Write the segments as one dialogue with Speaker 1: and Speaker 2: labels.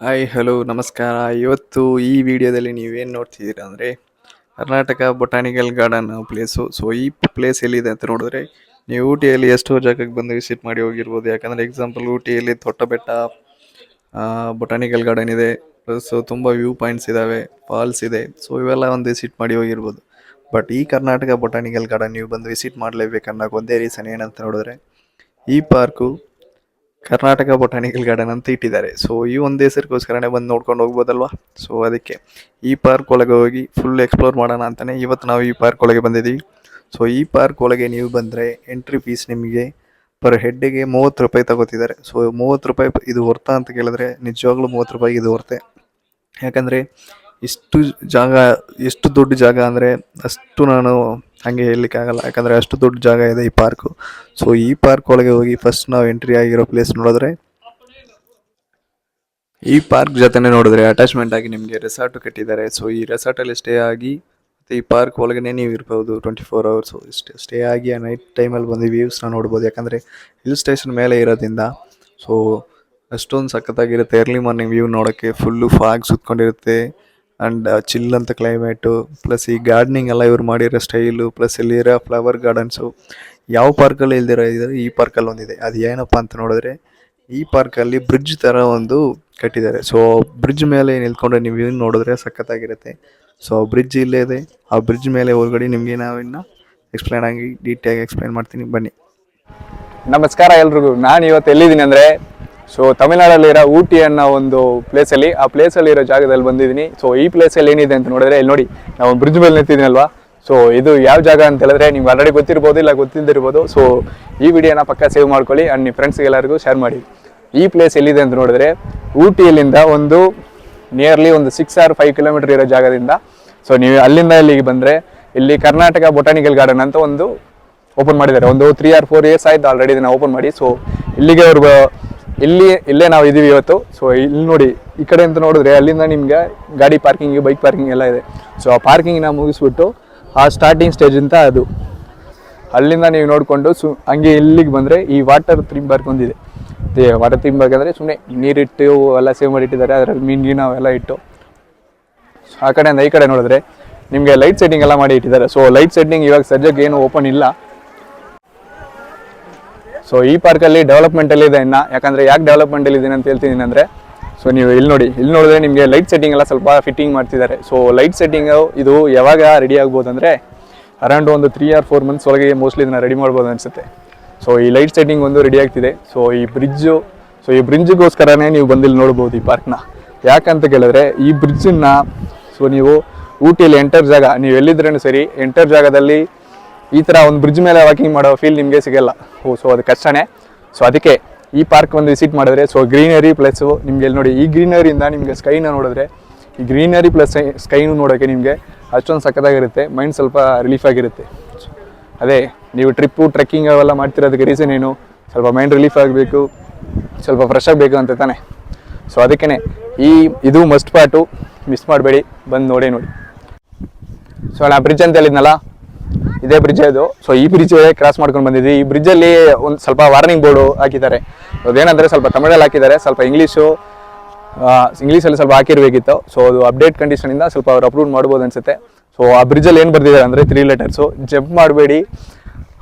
Speaker 1: Hi hello ನಮಸ್ಕಾರ. ಇವತ್ತು ಈ ವಿಡಿಯೋದಲ್ಲಿ ನೀವೇನು ನೋಡ್ತಿದ್ದೀರಾ ಅಂದರೆ Karnataka botanical garden place so ಈ ಪ್ಲೇಸ್ ಎಲ್ಲಿದೆ ಅಂತ ನೋಡಿದ್ರೆ ನೀವು ಊಟಿಯಲ್ಲಿ ಎಷ್ಟೋ ಜಾಗಕ್ಕೆ ಬಂದು ವಿಸಿಟ್ ಮಾಡಿ ಹೋಗಿರ್ಬೋದು. ಯಾಕಂದರೆ ಎಕ್ಸಾಂಪಲ್ ಊಟಿಯಲ್ಲಿ ತೊಟ್ಟಬೆಟ್ಟ ಬೊಟಾನಿಕಲ್ ಗಾರ್ಡನ್ ಇದೆ. ಪ್ಲಸ್ ತುಂಬ ವ್ಯೂ ಪಾಯಿಂಟ್ಸ್ ಇದ್ದಾವೆ ಫಾಲ್ಸ್ ಇದೆ. ಸೊ ಇವೆಲ್ಲ ಒಂದು ವಿಸಿಟ್ ಮಾಡಿ ಹೋಗಿರ್ಬೋದು. ಬಟ್ ಈ ಕರ್ನಾಟಕ ಬೊಟಾನಿಕಲ್ ಗಾರ್ಡನ್ ನೀವು ಬಂದು ವಿಸಿಟ್ ಮಾಡಲೇಬೇಕು ಅನ್ನೋಕೆ ಒಂದೇ ರೀಸನ್ ಏನಂತ ನೋಡಿದ್ರೆ ಈ ಪಾರ್ಕು ಕರ್ನಾಟಕ ಬೊಟಾನಿಕಲ್ ಗಾರ್ಡನ್ ಅಂತ ಇಟ್ಟಿದ್ದಾರೆ. ಸೊ ಈ ಒಂದು ಹೆಸರಿಗೋಸ್ಕರನೇ ಬಂದು ನೋಡ್ಕೊಂಡು ಹೋಗ್ಬೋದಲ್ವಾ? ಸೊ ಅದಕ್ಕೆ ಈ ಪಾರ್ಕ್ ಒಳಗೆ ಹೋಗಿ ಫುಲ್ ಎಕ್ಸ್ಪ್ಲೋರ್ ಮಾಡೋಣ ಅಂತಲೇ ಇವತ್ತು ನಾವು ಈ ಪಾರ್ಕ್ ಒಳಗೆ ಬಂದಿದ್ದೀವಿ. ಸೊ ಈ ಪಾರ್ಕ್ ಒಳಗೆ ನೀವು ಬಂದರೆ ಎಂಟ್ರಿ ಫೀಸ್ ನಿಮಗೆ ಪರ್ ಹೆಡ್ಗೆ ಮೂವತ್ತು ರೂಪಾಯಿ ತಗೋತಿದ್ದಾರೆ. ಸೊ ಮೂವತ್ತು ರೂಪಾಯಿ ಇದು ಹೊರ್ತಾ ಅಂತ ಕೇಳಿದ್ರೆ ನಿಜವಾಗ್ಲೂ ಮೂವತ್ತು ರೂಪಾಯಿ ಇದು ವರ್ತೆ. ಯಾಕಂದರೆ ಇಷ್ಟು ಜಾಗ, ಎಷ್ಟು ದೊಡ್ಡ ಜಾಗ ಅಂದರೆ ಅಷ್ಟು ನಾನು ಹಾಗೆ ಹೇಳಲಿಕ್ಕಾಗಲ್ಲ ಯಾಕಂದರೆ ಅಷ್ಟು ದೊಡ್ಡ ಜಾಗ ಇದೆ ಈ ಪಾರ್ಕು ಸೊ ಈ ಪಾರ್ಕ್ ಒಳಗೆ ಹೋಗಿ ಫಸ್ಟ್ ನಾವು ಎಂಟ್ರಿ ಆಗಿರೋ ಪ್ಲೇಸ್ ನೋಡಿದ್ರೆ, ಈ ಪಾರ್ಕ್ ಜೊತೆನೇ ನೋಡಿದ್ರೆ ಅಟ್ಯಾಚ್ಮೆಂಟ್ ಆಗಿ ನಿಮಗೆ ರೆಸಾರ್ಟ್ ಕಟ್ಟಿದ್ದಾರೆ. ಸೊ ಈ ರೆಸಾರ್ಟಲ್ಲಿ ಸ್ಟೇ ಆಗಿ, ಮತ್ತು ಈ ಪಾರ್ಕ್ ಒಳಗೇ ನೀವು ಇರ್ಬೋದು twenty four hours stay stay ಆಗಿ ಆ ನೈಟ್ ಟೈಮಲ್ಲಿ ಬಂದು ವ್ಯೂಸ್ನ ನೋಡ್ಬೋದು. ಯಾಕಂದರೆ ಹಿಲ್ ಸ್ಟೇಷನ್ ಮೇಲೆ ಇರೋದ್ರಿಂದ ಸೊ ಅಷ್ಟೊಂದು ಸಖತ್ತಾಗಿರುತ್ತೆ. ಎರ್ಲಿ ಮಾರ್ನಿಂಗ್ ವ್ಯೂ ನೋಡೋಕ್ಕೆ ಫುಲ್ಲು ಫಾಗ್ ಸುತ್ಕೊಂಡಿರುತ್ತೆ. ಆ್ಯಂಡ್ ಚಿಲ್ ಅಂತ ಕ್ಲೈಮೇಟು ಪ್ಲಸ್ ಈ ಗಾರ್ಡನಿಂಗ್ ಎಲ್ಲ ಇವ್ರು ಮಾಡಿರೋ ಸ್ಟೈಲು ಪ್ಲಸ್ ಇಲ್ಲಿರೋ ಫ್ಲವರ್ ಗಾರ್ಡನ್ಸು ಯಾವ ಪಾರ್ಕಲ್ಲಿ ಇಲ್ದಿರೋ ಇದ್ದಾರೆ ಈ ಪಾರ್ಕಲ್ಲಿ ಒಂದಿದೆ. ಅದು ಏನಪ್ಪ ಅಂತ ನೋಡಿದ್ರೆ, ಈ ಪಾರ್ಕಲ್ಲಿ ಬ್ರಿಡ್ಜ್ ಥರ ಒಂದು ಕಟ್ಟಿದ್ದಾರೆ. ಸೊ ಬ್ರಿಡ್ಜ್ ಮೇಲೆ ನಿಲ್ಕೊಂಡ್ರೆ ನೀವು ಏನು ನೋಡಿದ್ರೆ ಸಖತ್ತಾಗಿರುತ್ತೆ. ಸೊ ಬ್ರಿಡ್ಜ್ ಇಲ್ಲೇ ಇದೆ. ಆ ಬ್ರಿಡ್ಜ್ ಮೇಲೆ ಒಳಗಡೆ ನಿಮಗೆ ನಾವು ಇನ್ನು ಎಕ್ಸ್ಪ್ಲೈನ್ ಆಗಿ ಡೀಟೇಲಾಗಿ ಎಕ್ಸ್ಪ್ಲೈನ್ ಮಾಡ್ತೀನಿ. ಬನ್ನಿ.
Speaker 2: ನಮಸ್ಕಾರ ಎಲ್ರಿಗೂ. ನಾನು ಇವತ್ತು ಎಲ್ಲಿದ್ದೀನಿ ಅಂದರೆ ಸೊ ತಮಿಳ್ನಾಡಲ್ಲಿರೋ ಊಟಿ ಅನ್ನೋ ಒಂದು ಪ್ಲೇಸಲ್ಲಿ ಆ ಪ್ಲೇಸಲ್ಲಿ ಇರೋ ಜಾಗದಲ್ಲಿ ಬಂದಿದ್ದೀನಿ. ಸೊ ಈ ಪ್ಲೇಸಲ್ಲಿ ಏನಿದೆ ಅಂತ ನೋಡಿದ್ರೆ, ಇಲ್ಲಿ ನೋಡಿ, ನಾವು ಬ್ರಿಡ್ಜ್ ಮೇಲೆ ನಿಂತಿದ್ದೀನಲ್ವಾ? ಸೊ ಇದು ಯಾವ ಜಾಗ ಅಂತ ಹೇಳಿದ್ರೆ, ನಿಮ್ಗೆ ಆಲ್ರೆಡಿ ಗೊತ್ತಿರ್ಬೋದು, ಇಲ್ಲ ಗೊತ್ತಿದ್ದಿರ್ಬೋದು ಸೊ ಈ ವಿಡಿಯೋನ ಪಕ್ಕ ಸೇವ್ ಮಾಡ್ಕೊಳ್ಳಿ ಆ್ಯಂಡ್ ನಿಮ್ಮ ಫ್ರೆಂಡ್ಸ್ಗೆಲ್ಲರಿಗೂ ಶೇರ್ ಮಾಡಿ. ಈ ಪ್ಲೇಸ್ ಎಲ್ಲಿದೆ ಅಂತ ನೋಡಿದ್ರೆ ಊಟಿಯಲ್ಲಿಂದ ಒಂದು ನಿಯರ್ಲಿ ಒಂದು ಸಿಕ್ಸ್ ಆರ್ ಫೈವ್ ಕಿಲೋಮೀಟರ್ ಇರೋ ಜಾಗದಿಂದ. ಸೊ ನೀವು ಅಲ್ಲಿಂದ ಇಲ್ಲಿಗೆ ಬಂದರೆ, ಇಲ್ಲಿ ಕರ್ನಾಟಕ ಬೊಟಾನಿಕಲ್ ಗಾರ್ಡನ್ ಅಂತ ಒಂದು ಓಪನ್ ಮಾಡಿದ್ದಾರೆ. ಒಂದು ತ್ರೀ ಆರ್ ಫೋರ್ ಇಯರ್ಸ್ ಆಯಿತು ಆಲ್ರೆಡಿ ಇದನ್ನ ಓಪನ್ ಮಾಡಿ. ಸೊ ಇಲ್ಲಿಗೆ ಅವ್ರಿಗೆ ಇಲ್ಲಿ, ಇಲ್ಲೇ ನಾವು ಇದೀವಿ ಇವತ್ತು. ಸೊ ಇಲ್ಲಿ ನೋಡಿ, ಈ ಕಡೆ ಅಂತ ನೋಡಿದ್ರೆ ಅಲ್ಲಿಂದ ನಿಮ್ಗೆ ಗಾಡಿ ಪಾರ್ಕಿಂಗ್ ಬೈಕ್ ಪಾರ್ಕಿಂಗ್ ಎಲ್ಲ ಇದೆ. ಸೊ ಆ ಪಾರ್ಕಿಂಗ್ನ ಮುಗಿಸ್ಬಿಟ್ಟು, ಆ ಸ್ಟಾರ್ಟಿಂಗ್ ಸ್ಟೇಜ್ ಅಂತ ಅದು. ಅಲ್ಲಿಂದ ನೀವು ನೋಡಿಕೊಂಡು ಸು, ಹಂಗೆ ಇಲ್ಲಿಗೆ ಬಂದರೆ ಈ ವಾಟರ್ ಥೀಮ್ ಪಾರ್ಕ್ ಒಂದಿದೆ. ವಾಟರ್ ಥೀಮ್ ಪಾರ್ಕ್ ಅಂದರೆ ಸುಮ್ಮನೆ ನೀರಿಟ್ಟು ಎಲ್ಲ ಸೇವ್ ಮಾಡಿಟ್ಟಿದ್ದಾರೆ ಅದರಲ್ಲಿ ಮೀನು ಗೀನು ಅವೆಲ್ಲ ಇಟ್ಟು. ಆ ಕಡೆಯಿಂದ ಈ ಕಡೆ ನೋಡಿದ್ರೆ ನಿಮಗೆ ಲೈಟ್ ಸೆಟ್ಟಿಂಗ್ ಎಲ್ಲ ಮಾಡಿ ಇಟ್ಟಿದ್ದಾರೆ. ಸೊ ಲೈಟ್ ಸೆಟ್ಟಿಂಗ್ ಇವಾಗ ಸದ್ಯಕ್ಕೆ ಏನು ಓಪನ್ ಇಲ್ಲ. ಸೊ ಈ ಪಾರ್ಕಲ್ಲಿ ಡೆವಲಪ್ಮೆಂಟಲ್ಲಿ ಇದೆ ಇನ್ನು. ಯಾಕಂದರೆ ಯಾಕೆ ಡೆವಲಪ್ಮೆಂಟಲ್ಲಿ ಇದೆ ಅಂತ ಹೇಳ್ತೀನಿ ಅಂದರೆ ಸೊ ನೀವು ಇಲ್ಲಿ ನೋಡಿ. ಇಲ್ಲಿ ನೋಡಿದ್ರೆ ನಿಮಗೆ ಲೈಟ್ ಸೆಟ್ಟಿಂಗ್ ಎಲ್ಲ ಸ್ವಲ್ಪ ಫಿಟ್ಟಿಂಗ್ ಮಾಡ್ತಿದ್ದಾರೆ. ಸೊ ಲೈಟ್ ಸೆಟ್ಟಿಂಗು ಇದು ಯಾವಾಗ ರೆಡಿ ಆಗ್ಬೋದು ಅಂದರೆ ಅರೌಂಡ್ ಒಂದು ತ್ರೀ ಆರ್ ಫೋರ್ ಮಂತ್ಸ್ ಒಳಗೆ ಮೋಸ್ಟ್ಲಿ ಇದನ್ನು ರೆಡಿ ಮಾಡ್ಬೋದು ಅನಿಸುತ್ತೆ. ಸೊ ಈ ಲೈಟ್ ಸೆಟ್ಟಿಂಗ್ ಒಂದು ರೆಡಿ ಆಗ್ತಿದೆ. ಸೊ ಈ ಬ್ರಿಡ್ಜು ಸೊ ಈ ಬ್ರಿಡ್ಜ್ಗೋಸ್ಕರನೇ ನೀವು ಬಂದಿಲ್ಲಿ ನೋಡ್ಬೋದು ಈ ಪಾರ್ಕ್ನ ಯಾಕಂತ ಕೇಳಿದ್ರೆ, ಈ ಬ್ರಿಡ್ಜನ್ನು ಸೊ ನೀವು ಊಟಿಯಲ್ಲಿ ಎಂಟರ್ ಜಾಗ, ನೀವು ಎಲ್ಲಿದ್ರೂ ಸರಿ ಎಂಟರ್ ಜಾಗದಲ್ಲಿ ಈ ಥರ ಒಂದು ಬ್ರಿಡ್ಜ್ ಮೇಲೆ ವಾಕಿಂಗ್ ಮಾಡೋ ಫೀಲ್ ನಿಮಗೆ ಸಿಗಲ್ಲ. ಓ ಸೊ ಅದು ಕಷ್ಟನೇ. ಸೊ ಅದಕ್ಕೆ ಈ ಪಾರ್ಕ್ ಒಂದು ವಿಸಿಟ್ ಮಾಡಿದ್ರೆ ಸೊ ಗ್ರೀನರಿ ಪ್ಲಸ್ಸು ನಿಮಗೆ ಇಲ್ಲಿ ನೋಡಿ, ಈ ಗ್ರೀನರಿಯಿಂದ ನಿಮಗೆ ಸ್ಕೈನ ನೋಡಿದ್ರೆ, ಈ ಗ್ರೀನರಿ ಪ್ಲಸ್ ಸ್ಕೈನು ನೋಡೋಕ್ಕೆ ನಿಮಗೆ ಅಷ್ಟೊಂದು ಸಖತ್ತಾಗಿರುತ್ತೆ ಮೈಂಡ್ ಸ್ವಲ್ಪ ರಿಲೀಫ್ ಆಗಿರುತ್ತೆ. ಅದೇ, ನೀವು ಟ್ರಿಪ್ಪು ಟ್ರೆಕ್ಕಿಂಗ್ ಅವೆಲ್ಲ ಮಾಡ್ತಿರೋದಕ್ಕೆ ರೀಸನ್ ಏನು? ಸ್ವಲ್ಪ ಮೈಂಡ್ ರಿಲೀಫ್ ಆಗಬೇಕು, ಸ್ವಲ್ಪ ಫ್ರೆಶ್ ಆಗಬೇಕು ಅಂತ ತಾನೆ. ಸೊ ಅದಕ್ಕೇ ಈ, ಇದು ಮಸ್ಟ್ ಪಾರ್ಟು ಮಿಸ್ ಮಾಡಬೇಡಿ, ಬಂದು ನೋಡಿ ನೋಡಿ. ಸೊ ನಾ ಬ್ರಿಡ್ಜ್ ಅಂತ ಹೇಳಿದ್ನಲ್ಲ ಇದೇ ಬ್ರಿಡ್ಜ್ ಇದು ಸೊ ಈ ಬ್ರಿಡ್ಜ್ ಕ್ರಾಸ್ ಮಾಡ್ಕೊಂಡು ಬಂದಿದ್ವಿ. ಈ ಬ್ರಿಡ್ಜಲ್ಲಿ ಒಂದು ಸ್ವಲ್ಪ ವಾರ್ನಿಂಗ್ ಬೋರ್ಡು ಹಾಕಿದ್ದಾರೆ. ಅದೇನಂದರೆ ಸ್ವಲ್ಪ ತಮಿಳಲ್ಲಿ ಹಾಕಿದ್ದಾರೆ. ಸ್ವಲ್ಪ ಇಂಗ್ಲೀಷು ಇಂಗ್ಲೀಷಲ್ಲಿ ಸ್ವಲ್ಪ ಹಾಕಿರ್ಬೇಕಿತ್ತು. ಸೊ ಅದು ಅಪ್ಡೇಟ್ ಕಂಡೀಷನಿಂದ ಸ್ವಲ್ಪ ಅವ್ರು ಅಪ್ರೂವ್ ಮಾಡ್ಬೋದು ಅನ್ಸುತ್ತೆ. ಸೊ ಆ ಬ್ರಿಡ್ಜಲ್ಲಿ ಏನು ಬರ್ದಿದ್ದಾರೆ ಅಂದರೆ ತ್ರೀ ಲೆಟರ್ಸು ಜಂಪ್ ಮಾಡಬೇಡಿ.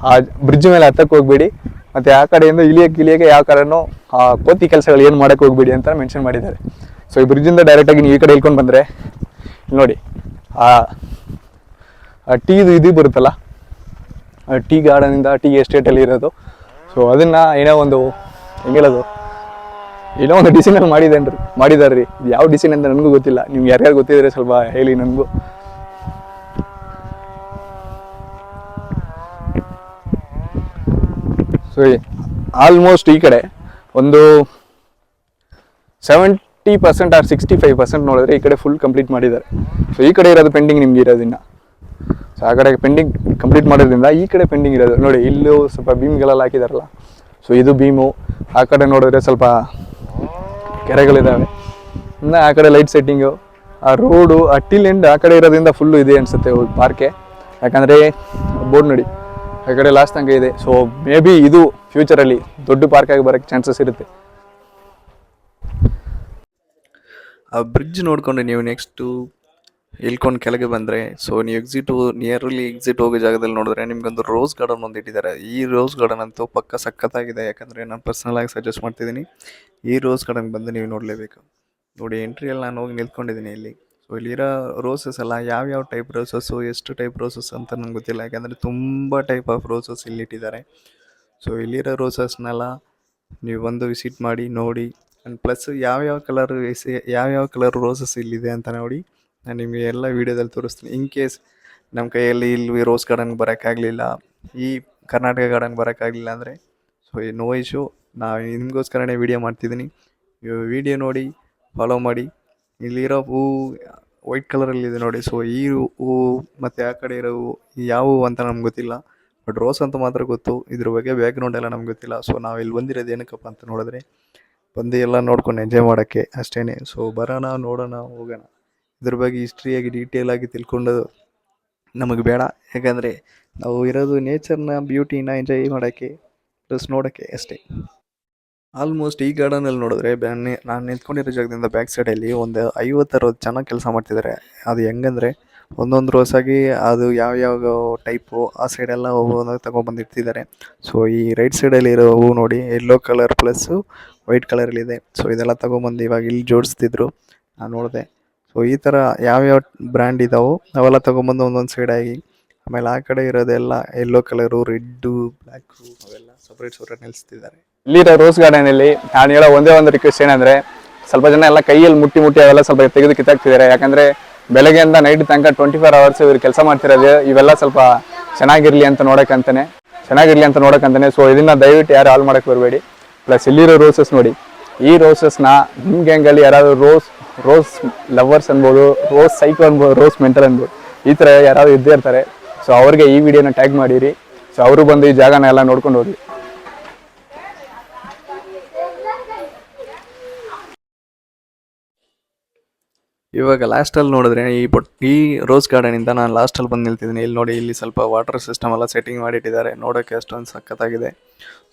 Speaker 2: ಆ ಬ್ರಿಡ್ಜ್ ಮೇಲೆ ಹತ್ತಕ್ಕೆ ಹೋಗಬೇಡಿ. ಮತ್ತು ಆ ಕಡೆಯಿಂದ ಇಳಿಯಕ್ಕೆ ಇಳಿಯಕ್ಕೆ ಯಾವ ಕಾರಣನೂ ಆ ಕೋತಿ ಕೆಲಸಗಳು ಏನು ಮಾಡೋಕ್ಕೆ ಹೋಗಬೇಡಿ ಅಂತ ಮೆನ್ಷನ್ ಮಾಡಿದ್ದಾರೆ. ಸೊ ಈ ಬ್ರಿಡ್ಜಿಂದ ಡೈರೆಕ್ಟಾಗಿ ನೀವು ಈ ಕಡೆ ಇಳ್ಕೊಂಡು ಬಂದರೆ ನೋಡಿ, ಆ ಟೀದು ಇದು ಬರುತ್ತಲ್ಲ? ಟೀ ಗಾರ್ಡನಿಂದ ಟೀ ಎಸ್ಟೇಟಲ್ಲಿ ಇರೋದು. ಸೊ ಅದನ್ನು ಏನೋ ಒಂದು, ಹೆಂಗೆ ಹೇಳೋದು? ಏನೋ ಒಂದು ಡಿಸೈನಲ್ಲಿ ಮಾಡಿದ್ದೇನೆ ರೀ ಮಾಡಿದ್ದಾರೆ ರೀ ಯಾವ ಡಿಸೈನ್ ಅಂತ ನನಗೂ ಗೊತ್ತಿಲ್ಲ. ನಿಮ್ಗೆ ಯಾರ್ಯಾರು ಗೊತ್ತಿದ್ರೆ ಸ್ವಲ್ಪ ಹೇಳಿ ನನಗೂ. ಸೊ ಆಲ್ಮೋಸ್ಟ್ ಈ ಕಡೆ ಒಂದು seventy percent or sixty five percent ನೋಡಿದ್ರೆ ಈ ಕಡೆ ಫುಲ್ ಕಂಪ್ಲೀಟ್ ಮಾಡಿದ್ದಾರೆ. ಸೊ ಈ ಕಡೆ ಇರೋದು ಪೆಂಡಿಂಗ್ ನಿಮ್ಗೆ ಇರೋದಿನ್ನ. ಸೊ ಆ ಕಡೆ ಪೆಂಡಿಂಗ್ ಕಂಪ್ಲೀಟ್ ಮಾಡೋದ್ರಿಂದ ಈ ಕಡೆ ಪೆಂಡಿಂಗ್ ಇರೋದು. ನೋಡಿ, ಇಲ್ಲೂ ಸ್ವಲ್ಪ ಬೀಮ್ಗಳೆಲ್ಲ ಹಾಕಿದಾರಲ್ಲ. ಸೊ ಇದು ಬೀಮು ಆ ಕಡೆ ನೋಡಿದ್ರೆ ಸ್ವಲ್ಪ ಕೆರೆಗಳಿದ್ದಾವೆ ಇನ್ನು ಆ ಕಡೆ ಲೈಟ್ ಸೆಟ್ಟಿಂಗು ಆ ರೋಡು ಅಟ್ಟಿಲ್ ಎಂಡ್ ಆ ಕಡೆ ಇರೋದ್ರಿಂದ ಫುಲ್ಲು ಇದೆ ಅನಿಸುತ್ತೆ ಪಾರ್ಕೆ ಯಾಕಂದರೆ ಬೋರ್ಡ್ ನೋಡಿ, ಆ ಕಡೆ ಲಾಸ್ಟ್ ತನಕ ಇದೆ. ಸೊ ಮೇ ಬಿ ಇದು ಫ್ಯೂಚರಲ್ಲಿ ದೊಡ್ಡ ಪಾರ್ಕ್ ಆಗಿ ಬರೋಕ್ಕೆ ಚಾನ್ಸಸ್ ಇರುತ್ತೆ.
Speaker 1: ಆ ಬ್ರಿಡ್ಜ್ ನೋಡಿಕೊಂಡು ನೀವು ನೆಕ್ಸ್ಟು ಇಳ್ಕೊಂಡು ಕೆಳಗೆ ಬಂದರೆ ಸೊ ನೀವು ಎಕ್ಸಿಟ್ ನಿಯರ್ಲಿ ಎಕ್ಸಿಟ್ ಹೋಗೋ ಜಾಗದಲ್ಲಿ ನೋಡಿದ್ರೆ ನಿಮಗೊಂದು ರೋಸ್ ಗಾರ್ಡನ್ ಒಂದು ಇಟ್ಟಿದ್ದಾರೆ. ಈ ರೋಸ್ ಗಾರ್ಡನ್ ಅಂತೂ ಪಕ್ಕ ಸಖತ್ತಾಗಿದೆ. ಯಾಕಂದರೆ ನಾನು ಪರ್ಸ್ನಲಾಗಿ ಸಜೆಸ್ಟ್ ಮಾಡ್ತಿದ್ದೀನಿ. ಈ ರೋಸ್ ಗಾರ್ಡನ್ ಬಂದು ನೀವು ನೋಡಲೇಬೇಕು. ನೋಡಿ ಎಂಟ್ರಿಯಲ್ಲಿ ನಾನು ಹೋಗಿ ನಿಂತ್ಕೊಂಡಿದ್ದೀನಿ ಇಲ್ಲಿ. ಸೊ ಇಲ್ಲಿರೋ ರೋಸಸ್ ಎಲ್ಲ ಯಾವ್ಯಾವ ಟೈಪ್ ರೋಸಸ್ಸು ಎಷ್ಟು ಟೈಪ್ ರೋಸಸ್ ಅಂತ ನಂಗೆ ಗೊತ್ತಿಲ್ಲ. ಯಾಕೆಂದರೆ ತುಂಬ ಟೈಪ್ ಆಫ್ ರೋಸಸ್ ಇಲ್ಲಿ ಇಟ್ಟಿದ್ದಾರೆ. ಸೊ ಇಲ್ಲಿರೋ ರೋಸಸ್ನೆಲ್ಲ ನೀವು ಬಂದು ವಿಸಿಟ್ ಮಾಡಿ, ನೋಡಿ. ಆ್ಯಂಡ್ ಪ್ಲಸ್ ಯಾವ್ಯಾವ ಕಲರ್ ಯಾವ್ಯಾವ ಕಲರ್ ರೋಸಸ್ ಇಲ್ಲಿದೆ ಅಂತ ನೋಡಿ. ನಾನು ನಿಮಗೆ ಎಲ್ಲ ವೀಡಿಯೋದಲ್ಲಿ ತೋರಿಸ್ತೀನಿ. ಇನ್ ಕೇಸ್ ನಮ್ಮ ಕೈಯಲ್ಲಿ ಇಲ್ಲಿ ರೋಸ್ ಗಾರ್ಡನ್ಗೆ ಬರೋಕ್ಕಾಗಲಿಲ್ಲ, ಈ ಕರ್ನಾಟಕ ಗಾರ್ಡನ್ ಬರೋಕ್ಕಾಗಲಿಲ್ಲ ಅಂದರೆ ಸೊ ನೋ ಇಶ್ಯೂ ನಾವು ನಿಮಗೋಸ್ಕರನೇ ವೀಡಿಯೋ ಮಾಡ್ತಿದ್ದೀನಿ. ವೀಡಿಯೋ ನೋಡಿ ಫಾಲೋ ಮಾಡಿ. ಇಲ್ಲಿರೋ ಹೂವು ವೈಟ್ ಕಲರಲ್ಲಿದೆ ನೋಡಿ. ಸೊ ಈ ಹೂವು ಮತ್ತು ಆ ಕಡೆ ಇರೋ ಹೂವು ಯಾವ ಹೂವು ಅಂತ ನಮ್ಗೆ ಗೊತ್ತಿಲ್ಲ. ಬಟ್ ರೋಸ್ ಅಂತ ಮಾತ್ರ ಗೊತ್ತು. ಇದ್ರ ಬಗ್ಗೆ ಬ್ಯಾಕ್ಗ್ರೌಂಡ್ ಎಲ್ಲ ನಮ್ಗೆ ಗೊತ್ತಿಲ್ಲ. ಸೊ ನಾವು ಇಲ್ಲಿ ಬಂದಿರೋದು ಏನಕ್ಕಪ್ಪ ಅಂತ ನೋಡಿದ್ರೆ, ಬಂದು ಎಲ್ಲ ನೋಡ್ಕೊಂಡು ಎಂಜಾಯ್ ಮಾಡೋಕ್ಕೆ ಅಷ್ಟೇ ಸೊ ಬರೋಣ, ನೋಡೋಣ, ಹೋಗೋಣ. ಇದ್ರ ಬಗ್ಗೆ ಹಿಸ್ಟ್ರಿಯಾಗಿ ಡೀಟೇಲ್ ಆಗಿ ತಿಳ್ಕೊಂಡೋದು ನಮಗೆ ಬೇಡ. ಯಾಕಂದರೆ ನಾವು ಇರೋದು ನೇಚರ್ನ ಬ್ಯೂಟಿನ ಎಂಜಾಯ್ ಮಾಡೋಕ್ಕೆ ಪ್ಲಸ್ ನೋಡೋಕ್ಕೆ ಅಷ್ಟೇ. ಆಲ್ಮೋಸ್ಟ್ ಈ ಗಾರ್ಡನಲ್ಲಿ ನೋಡಿದ್ರೆ ಬ್ಯಾನೆ ನಾನು ನಿಂತ್ಕೊಂಡಿರೋ ಜಾಗದಿಂದ ಬ್ಯಾಕ್ ಸೈಡಲ್ಲಿ ಒಂದು ಐವತ್ತರವತ್ತು ಜನ ಕೆಲಸ ಮಾಡ್ತಿದ್ದಾರೆ ಅದು ಹೆಂಗಂದರೆ ಒಂದೊಂದು ರೋಸಾಗಿ ಅದು ಯಾವ ಯಾವ ಟೈಪು ಆ ಸೈಡೆಲ್ಲ ಒಂದೊಂದು ತೊಗೊಂಡ್ಬಂದಿರ್ತಿದ್ದಾರೆ ಸೊ ಈ ರೈಟ್ ಸೈಡಲ್ಲಿ ಇರೋ ಹೂವು ನೋಡಿ ಯೆಲ್ಲೋ ಕಲರ್ ಪ್ಲಸ್ಸು ವೈಟ್ ಕಲರಲ್ಲಿದೆ ಸೊ ಇದೆಲ್ಲ ತೊಗೊಂಬಂದು ಇವಾಗ ಇಲ್ಲಿ ಜೋಡಿಸ್ತಿದ್ರು. ನಾನು ನೋಡಿದೆ. ಸೊ ಈ ಥರ ಯಾವ್ಯಾವ ಬ್ರ್ಯಾಂಡ್ ಇದಾವೋ ಅವೆಲ್ಲ ತೊಗೊಂಬಂದು ಒಂದೊಂದು ಸೈಡಾಗಿ ಆಮೇಲೆ ಆ ಕಡೆ ಇರೋದೆಲ್ಲ ಯೆಲ್ಲೋ ಕಲರು ರೆಡ್ಡು ಬ್ಲ್ಯಾಕು ಅವೆಲ್ಲ ಸಪ್ರೇಟ್ ಸಪ್ರೇಟ್ ನಿಲ್ಲಿಸ್ತಿದ್ದಾರೆ
Speaker 2: ಇಲ್ಲಿರೋ ರೋಸ್ ಗಾರ್ಡನಲ್ಲಿ ನಾನು ಹೇಳೋ ಒಂದೇ ಒಂದು ರಿಕ್ವೆಸ್ಟ್ ಏನಂದರೆ, ಸ್ವಲ್ಪ ಜನ ಎಲ್ಲ ಕೈಯಲ್ಲಿ ಮುಟ್ಟಿ ಮುಟ್ಟಿ ಅವೆಲ್ಲ ಸ್ವಲ್ಪ ತೆಗೆದು ಕಿತ್ತಾಕ್ತಿದ್ದಾರೆ. ಯಾಕಂದರೆ ಬೆಳಗ್ಗೆಯಿಂದ ನೈಟ್ ತನಕ ಟ್ವೆಂಟಿ ಫೋರ್ ಅವರ್ಸ್ ಇವ್ರು ಕೆಲಸ ಮಾಡ್ತಿರೋದು, ಇವೆಲ್ಲ ಸ್ವಲ್ಪ ಚೆನ್ನಾಗಿರಲಿ ಅಂತ ನೋಡೋಕ್ಕಂತಾನೆ, ಚೆನ್ನಾಗಿರಲಿ ಅಂತ ನೋಡೋಕ್ಕಂತಾನೆ. ಸೊ ಇದನ್ನು ದಯವಿಟ್ಟು ಯಾರು ಹಾಳು ಮಾಡೋಕ್ಕೆ ಬರಬೇಡಿ. ಪ್ಲಸ್ ಇಲ್ಲಿರೋ ರೋಸಸ್ ನೋಡಿ, ಈ ರೋಸಸ್ನ ನಿಮ್ಮ ಗ್ಯಾಂಗಲ್ಲಿ ಯಾರಾದರೂ ರೋಸ್ ರೋಸ್ ಲವರ್ಸ್ ಅನ್ಬೋದು, ರೋಸ್ ಸೈಕೋ ಅನ್ಬೋದು, ರೋಸ್ ಮೆಂಟಲ್ ಅನ್ಬೋದು, ಈ ಥರ ಯಾರಾದರೂ ಇದ್ದೇ ಇರ್ತಾರೆ. ಸೊ ಅವ್ರಿಗೆ ಈ ವಿಡಿಯೋನ ಟ್ಯಾಗ್ ಮಾಡಿರಿ. ಸೊ ಅವರು ಬಂದು ಈ ಜಾಗನ ಎಲ್ಲ ನೋಡ್ಕೊಂಡು ಹೋಗ್ಲಿ.
Speaker 1: ಇವಾಗ ಲಾಸ್ಟಲ್ಲಿ ನೋಡಿದ್ರೆ ಈ ಬಟ್ ಈ ರೋಸ್ ಗಾರ್ಡನಿಂದ ನಾನು ಲಾಸ್ಟಲ್ಲಿ ಬಂದು ನಿಲ್ತಿದ್ದೀನಿ. ಇಲ್ಲಿ ನೋಡಿ, ಇಲ್ಲಿ ಸ್ವಲ್ಪ ವಾಟರ್ ಸಿಸ್ಟಮ್ ಎಲ್ಲ ಸೆಟ್ಟಿಂಗ್ ಮಾಡಿಟ್ಟಿದ್ದಾರೆ. ನೋಡೋಕ್ಕೆ ಅಷ್ಟೊಂದು ಸಖತ್ತಾಗಿದೆ.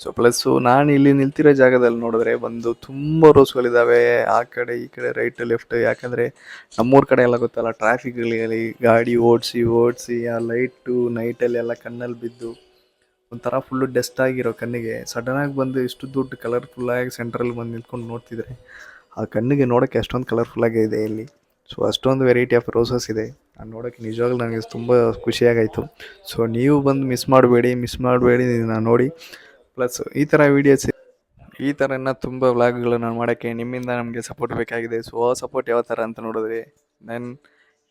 Speaker 1: ಸೊ ಪ್ಲಸ್ಸು ನಾನು ಇಲ್ಲಿ ನಿಲ್ತಿರೋ ಜಾಗದಲ್ಲಿ ನೋಡಿದ್ರೆ ಬಂದು ತುಂಬ ರೋಸ್ಗಳಿದ್ದಾವೆ ಆ ಕಡೆ ಈ ಕಡೆ ರೈಟ್ ಲೆಫ್ಟ್ ಯಾಕಂದರೆ ನಮ್ಮೂರ ಕಡೆ ಎಲ್ಲ ಗೊತ್ತಲ್ಲ ಟ್ರಾಫಿಕ್ಗಳಲ್ಲಿ ಗಾಡಿ ಓಡಿಸಿ ಓಡಿಸಿ, ಆ ಲೈಟು ನೈಟಲ್ಲಿ ಎಲ್ಲ ಕಣ್ಣಲ್ಲಿ ಬಿದ್ದು ಒಂಥರ ಫುಲ್ಲು ಡಸ್ಟ್ ಆಗಿರೋ ಕಣ್ಣಿಗೆ ಸಡನ್ನಾಗಿ ಬಂದು ಇಷ್ಟು ದುಡ್ಡು ಕಲರ್ಫುಲ್ಲಾಗಿ ಸೆಂಟ್ರಲ್ಲಿ ಬಂದು ನಿಂತ್ಕೊಂಡು ನೋಡ್ತಿದ್ರೆ ಆ ಕಣ್ಣಿಗೆ ನೋಡೋಕ್ಕೆ ಅಷ್ಟೊಂದು ಕಲರ್ಫುಲ್ಲಾಗೇ ಇದೆ ಇಲ್ಲಿ. ಸೊ ಅಷ್ಟೊಂದು ವೆರೈಟಿ ಆಫ್ ರೋಸಸ್ ಇದೆ. ನಾನು ನೋಡೋಕ್ಕೆ ನಿಜವಾಗ್ಲೂ ನನಗೆ ತುಂಬ ಖುಷಿಯಾಗಾಯಿತು. ಸೊ ನೀವು ಬಂದು ಮಿಸ್ ಮಾಡಬೇಡಿ ಮಿಸ್ ಮಾಡಬೇಡಿ ನಾನು ನೋಡಿ. ಪ್ಲಸ್ ಈ ಥರ ವೀಡಿಯೋಸ್ ಈ ಥರ ತುಂಬ ವ್ಲಾಗ್ಗಳನ್ನು ಮಾಡೋಕ್ಕೆ ನಿಮ್ಮಿಂದ ನಮಗೆ ಸಪೋರ್ಟ್ ಬೇಕಾಗಿದೆ. ಸೊ ಆ ಸಪೋರ್ಟ್ ಯಾವ ಥರ ಅಂತ ನೋಡಿದ್ರೆ ನನ್ನ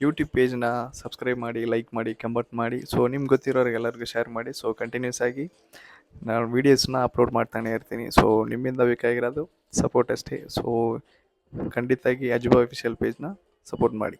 Speaker 1: ಯೂಟ್ಯೂಬ್ ಪೇಜ್ನ ಸಬ್ಸ್ಕ್ರೈಬ್ ಮಾಡಿ ಲೈಕ್ ಮಾಡಿ ಕಂಬರ್ಟ್ ಮಾಡಿ. ಸೊ ನಿಮ್ಗೆ ಗೊತ್ತಿರೋರಿಗೆ ಎಲ್ಲರಿಗೂ ಶೇರ್ ಮಾಡಿ. ಸೊ ಕಂಟಿನ್ಯೂಸ್ ಆಗಿ ನಾನು ವೀಡಿಯೋಸ್ನ ಅಪ್ಲೋಡ್ ಮಾಡ್ತಾನೆ ಇರ್ತೀನಿ. ಸೊ ನಿಮ್ಮಿಂದ ಬೇಕಾಗಿರೋದು ಸಪೋರ್ಟ್ ಅಷ್ಟೇ. ಸೊ ಖಂಡಿತಾಗಿ ಅಜುಬಾ ಅಫಿಷಿಯಲ್ ಪೇಜ್ನ ಸಪೋರ್ಟ್ ಮಾಡಿ.